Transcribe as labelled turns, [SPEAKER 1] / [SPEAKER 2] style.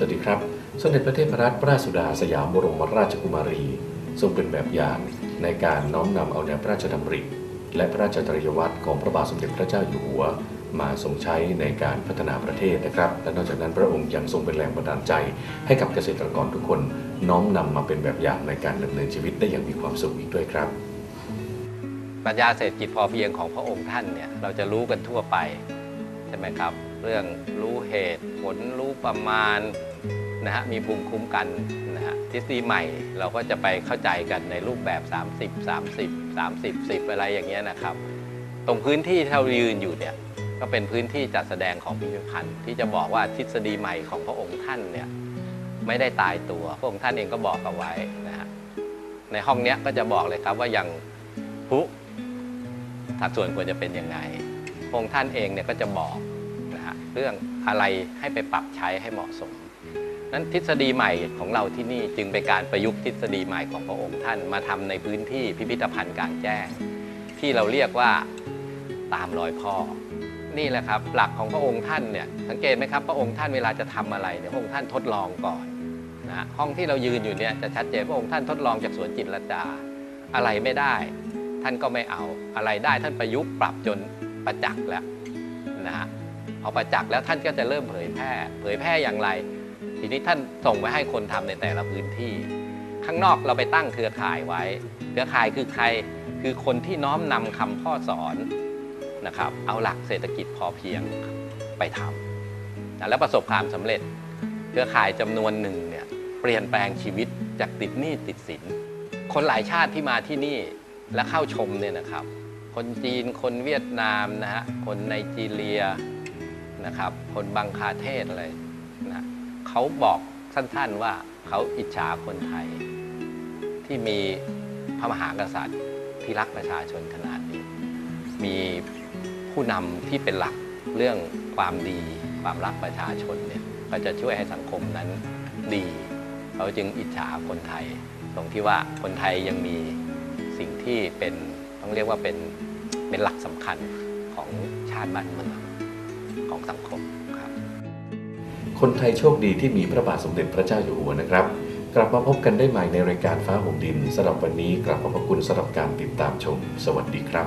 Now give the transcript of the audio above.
[SPEAKER 1] สวัสดีครับ สมเด็จพระเทพรัตนราชสุดาสยามบรมราชกุมารี ทรงเป็นแบบอย่างในการน้อมนำเอาแนวพระราชดำริ และพระราชจริยวัตรของพระบาทสมเด็จพระเจ้าอยู่หัว มาทรงใช้ในการพัฒนาประเทศนะครับ และนอกจากนั้นพระองค์ยังทรงเป็นแรงบันดาลใจ ให้กับเกษตรกรทุกคนน้อมนำมาเป็นแบบอย่างในการดำเนินชีวิตได้อย่างมีความสุขอีกด้วยครับ
[SPEAKER 2] ปรัชญาเศรษฐกิจพอเพียงของพระองค์ท่านเนี่ยเราจะรู้กันทั่วไปใช่ไหมครับ เรื่องรู้เหตุผลรู้ประมาณนะฮะมีภูมิคุ้มกันนะฮะทฤษฎีใหม่เราก็จะไปเข้าใจกันในรูปแบบ 30 30 30 10 อะไรอย่างเงี้ยนะครับ ตรงพื้นที่ที่เรายืนอยู่เนี่ยก็เป็นพื้นที่จัดแสดงของพิพิธภัณฑ์ ที่จะบอกว่าทฤษฎีใหม่ของพระองค์ท่านเนี่ยไม่ได้ตายตัวพระองค์ท่านเองก็บอกเอาไว้นะฮะในห้องเนี้ยก็จะบอกเลยครับว่าอย่างพุสัดส่วนควรจะเป็นยังไงพระองค์ท่านเองเนี่ยก็จะบอก รื่องอะไรให้ไปปรับใช้ให้เหมาะสม นั้นทฤษฎีใหม่ของเราที่นี่จึงเป็นการประยุกต์ทฤษฎีใหม่ของพระองค์ท่านมาทำในพื้นที่พิพิธภัณฑ์กลางแจ้ง ที่เราเรียกว่าตามรอยพ่อ นี่แหละครับหลักของพระองค์ท่านเนี่ยสังเกตไหมครับพระองค์ท่านเวลาจะทำอะไรเนี่ยพระองค์ท่านทดลองก่อนนะห้องที่เรายืนอยู่เนี่ยจะชัดเจนพระองค์ท่านทดลองจากสวนจิตรลดาอะไรไม่ได้ ท่านก็ไม่เอาอะไรได้ท่านประยุกต์ปรับจนประจักษ์แล้วนะฮะ พอประจักษ์แล้วท่านก็จะเริ่มเผยแพร่ เผยแพร่อย่างไร ทีนี้ท่านส่งไปให้คนทำในแต่ละพื้นที่ ข้างนอกเราไปตั้งเครือข่ายไว้ เครือข่ายคือใครคือคนที่น้อมนำคำพ่อสอนนะครับ เอาหลักเศรษฐกิจพอเพียงไปทำแล้วประสบความสำเร็จ เครือข่ายจำนวนหนึ่งเนี่ยเปลี่ยนแปลงชีวิตจากติดหนี้ติดสิน คนหลายชาติที่มาที่นี่และเข้าชมเนี่ยนะครับ คนจีนคนเวียดนามนะฮะคนไนจีเรีย นะครับ คนบังคาเทศอะไรนะเขาบอกสั้นๆว่าเขาอิจฉาคนไทย ที่มีพระมหากษัตริย์ที่รักประชาชนขนาดนี้ มีผู้นำที่เป็นหลักเรื่องความดีความรักประชาชนเนี่ยก็จะช่วยให้สังคมนั้นดีเขาจึงอิจฉาคนไทย ตรงที่ว่าคนไทยยังมีสิ่งที่เป็นต้องเรียกว่าเป็นเป็นหลักสำคัญของชาติบ้านเมือง ของสังคมครับ
[SPEAKER 1] คนไทยโชคดีที่มีพระบาทสมเด็จพระเจ้าอยู่หัวนะครับ กลับมาพบกันได้ใหม่ในรายการฟ้าห่มดินสำหรับวันนี้กลับขอบพระคุณสำหรับการติดตามชม สวัสดีครับ